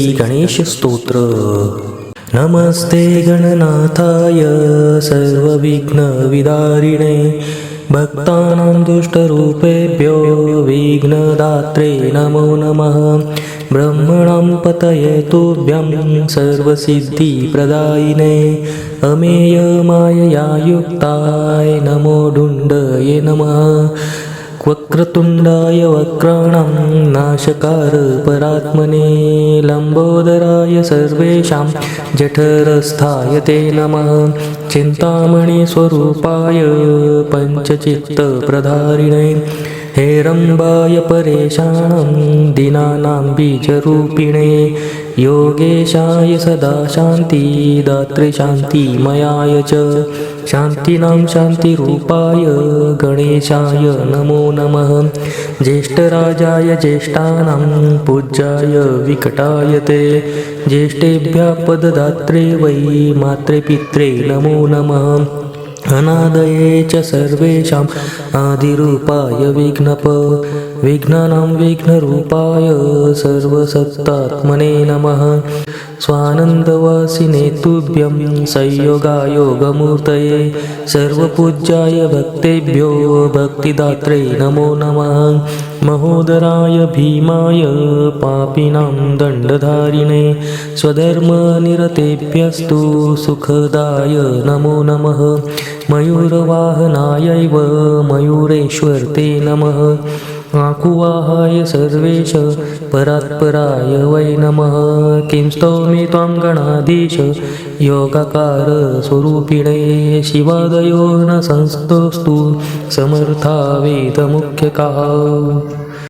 श्री गणेश स्तोत्र नमस्ते गणनाथाय सर्वविघ्नविदारिणे। भक्तानां दुष्टरूपेभ्यो विघ्नदात्रे नमो नमः। ब्रह्मणां पतये तुभ्यं सर्वसिद्धिप्रदायिने। अमेयमायया युक्ताय नमो डुण्डये नमः वक्रतुण्डाय वक्राणां नाशकार परात्मने लम्बोदराय सर्वेषां जठरस्थाय ते नमः। चिन्तामणिस्वरूपाय पञ्चचित्तप्रधारिणे हेरम्बाय परेशानं दीनानां बीजरूपिणे। योगेशाय सदा शान्तिदात्रे शान्तिमयाय च। शान्तिनां शान्तिरूपाय गणेशाय नमो नमः। ज्येष्ठराजाय ज्येष्ठानां पूज्याय विकटाय ते। ज्येष्ठेभ्यः पददात्रे वै मात्रे पित्रे नमो नमः। अनादये च सर्वेषाम् आदिरूपाय विघ्नप विघ्नानां विघ्नरूपाय सर्वसत्तात्मने नमः। स्वानन्दवासिने तुभ्यं संयोगायोगमूर्तये सर्वपूज्याय भक्तेभ्यो भक्तिदात्रे नमो नमः महोदराय भीमाय पापिनां दण्डधारिणे स्वधर्मनिरतेभ्यस्तु सुखदाय नमो नमः। मयूरवाहनायैव मयूरेश्वर ते नमः। आकुवाहाय सर्वेश परात्पराय वै नमः। किं स्तौमि त्वां गणाधीश योगाकारस्वरूपिणे शिवादयो न संस्तोस्तु समर्था वेदमुख्यकाः